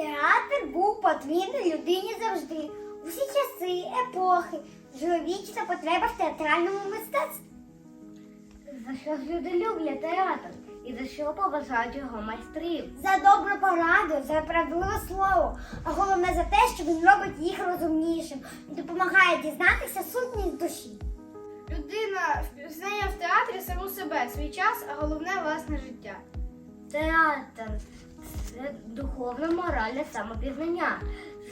Театр був потрібний людині завжди. У всі часи, епохи, чоловічна потреба в театральному мистецтві. За що ж люди люблять театр? І за що поважають його майстрів? За добру пораду, за правдиве слово, а головне за те, що він робить їх розумнішим і допомагає дізнатися сутність душі. Людина впізнає в театрі саму себе, свій час, а головне власне життя. Театр це духовне моральне самопізнання.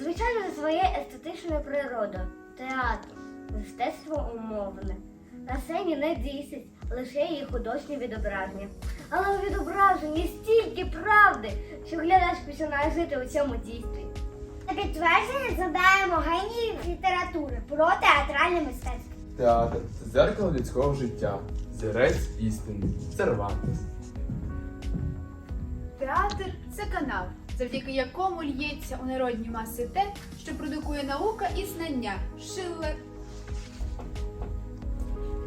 Звичайно, за своєю естетичною природою. Театр мистецтво умовне. На сцені не дійсить лише її художнє відображення. Але у відображенні стільки правди, що глядач починає жити у цьому дійстві. На підтвердження задаємо геніїв літератури про театральне мистецтво. Театр це дзеркало людського життя, зірець істини, Сервантес. Театр це канал, завдяки якому л'ється у народні маси те, що продукує наука і знання. Шиллер.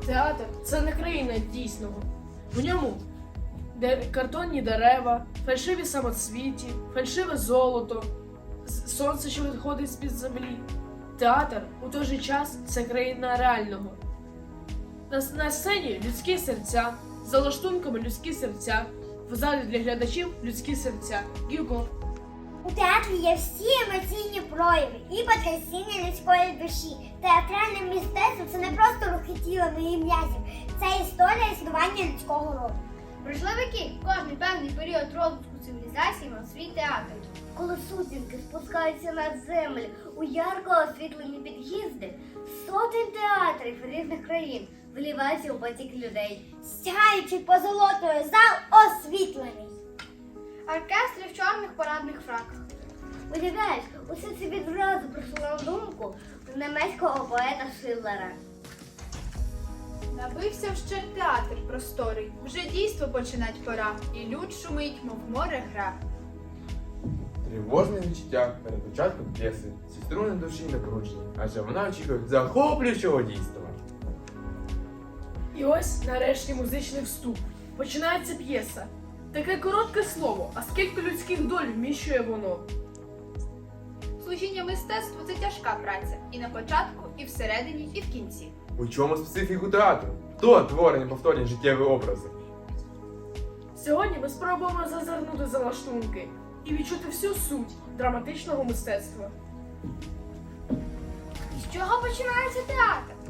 Театр це не країна дійсного. В ньому картонні дерева, фальшиві самоцвіті, фальшиве золото, сонце, що виходить з-під землі. Театр у той же час це країна реального. На, на сцені людські серця, за лаштунками людські серця, в залі для глядачів людські серця. Гюго. У театрі є всі емоційні прояви і потрясіння людської душі. Театральне мистецтво це не просто рухи тіла і м'язів, це історія існування людського роду. Пройшли віки, кожний певний період розвитку цивілізації мав свій театр. Коли сутінки спускаються на землю у ярко освітлені під'їзди, сотень театрів різних країн виліваються у потік людей. Стягаючи позолотою зал освітлений. Оркестри в чорних парадних фраках. Уявляєш, усе це відразу прийшло на думку німецького поета Шиллера. Набився вщент театр просторий. Вже дійство починать пора, і люд шумить, мов море гра. Тривожне відчуття перед початком п'єси. Ці струни душі накручені, адже вона очікує захоплюючого дійства. І ось нарешті музичний вступ. Починається п'єса. Таке коротке слово, а скільки людських доль вміщує воно. Служіння мистецтву це тяжка праця. І на початку, і всередині, і в кінці. У чому специфіку театру? Хто творені повторні життєві образи? Сьогодні ми спробуємо зазирнути за лаштунки і відчути всю суть драматичного мистецтва. З чого починається театр?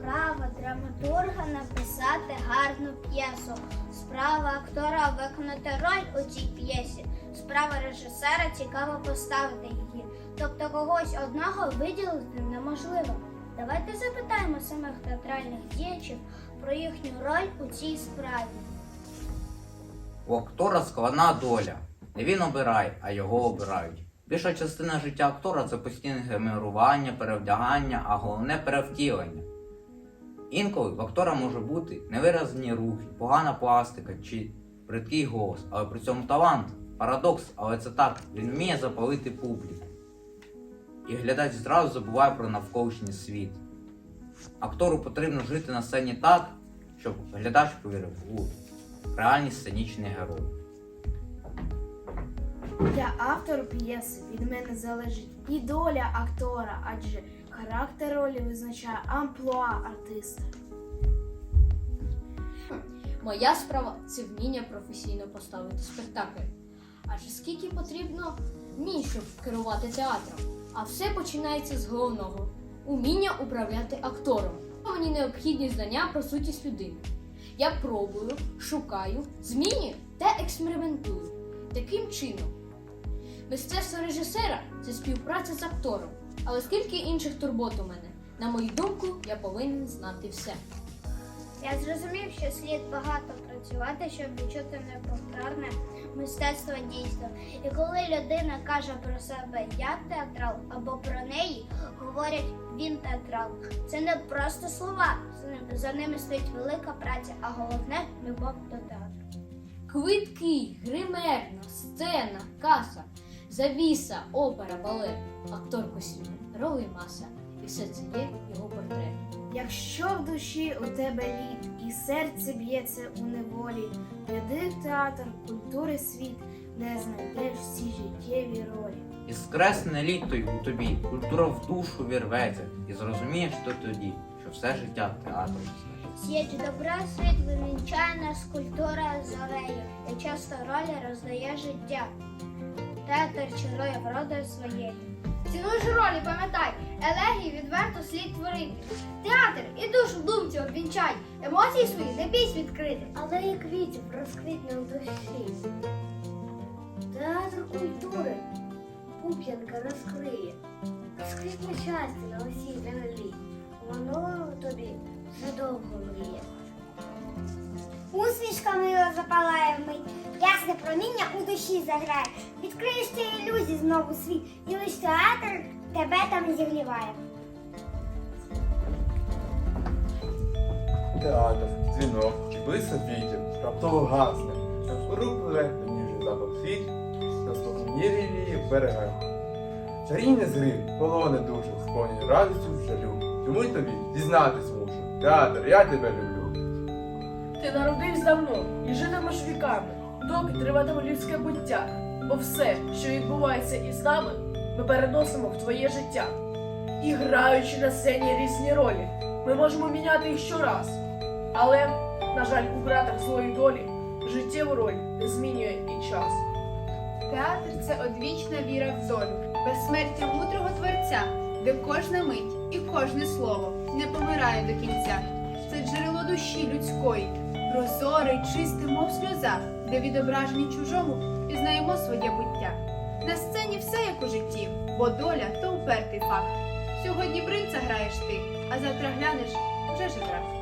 Справа драматурга написати гарну п'єсу. Справа актора виконати роль у цій п'єсі. Справа режисера цікаво поставити її. Тобто когось одного виділити неможливо. Давайте запитаємо самих театральних діячів про їхню роль у цій справі. У актора складна доля. Не він обирає, а його обирають. Більша частина життя актора це постійне гримірування, перевдягання, а головне перевтілення. Інколи в актора може бути невиразні рухи, погана пластика чи бридкий голос, але при цьому талант, парадокс, але це так, він вміє запалити публіку. І глядач зразу забуває про навколишній світ. Актору потрібно жити на сцені так, щоб глядач повірив у реальні сценічні герої. Для автора п'єси від мене залежить і доля актора, адже характер ролі визначає амплуа артиста. Моя справа це вміння професійно поставити спектакль. Адже скільки потрібно вмінь, щоб керувати театром. А все починається з головного уміння управляти актором. Мені необхідні знання про сутність людини. Я пробую, шукаю, змінюю та експериментую. Таким чином, мистецтво режисера це співпраця з актором. Але скільки інших турбот у мене? На мою думку, я повинен знати все. Я зрозумів, що слід багато працювати, щоб відчути неповторне мистецтво дійства. І коли людина каже про себе я театрал або про неї говорять він театрал. Це не просто слова, за за ними стоїть велика праця, а головне любов до театру. Квитки, гримерна, сцена, каса, завіса, опера, балет, актор костюм, ролі маса. І все це є його портрет. Якщо в душі у тебе лід і серце б'ється у неволі, гляди в театр культури світ, де знайдеш всі життєві ролі. Іскресне літо й у тобі, культура в душу вірветься, і зрозумієш то тоді, що все життя театром. Січ добра світ вивінчає нас культура зорею, і часто ролі роздає життя. Театр чарує вродою своєю. Цінуй ж ролі, пам'ятай, елегії відверто слід творити. Театр і душу в думці обвінчай, емоції свої не бійсь відкрити. Але і квітів розквітне в душі. Театр культури пуп'янка розкриє. Розквітне щастя на усій землі. Воно тобі вже довго мріє. Усмішка мила запалає вмить, ясне проміння у душі заграє. Відкриєш ти ілюзії знову світ, і лиш театр тебе там зігріває. Театр, дзвінок близько квітів, раптово гасне, на вкору пливе ніжний запах світ, на спокійнілі вії берега. Чарівне згри, полоне душу, сповнені радістю жалю. Чому й тобі дізнатись мушу? Театр, я тебе люблю. Ти народився давно і житимеш віками, доки триватиме людське буття. Бо все, що відбувається із нами, ми переносимо в твоє життя. І граючи на сцені різні ролі, ми можемо міняти їх щораз. Але, на жаль, у братах злої долі життєву роль не змінює і час. Театр це одвічна віра в долю, безсмертя мудрого творця, де кожна мить і кожне слово не помирає до кінця. Це джерело душі людської, прозоре, й чисте, мов сльоза, де відображені чужому пізнаємо своє буття. На сцені все як у житті, бо доля то упертий факт. Сьогодні бринця граєш ти, а завтра глянеш вже жебрак.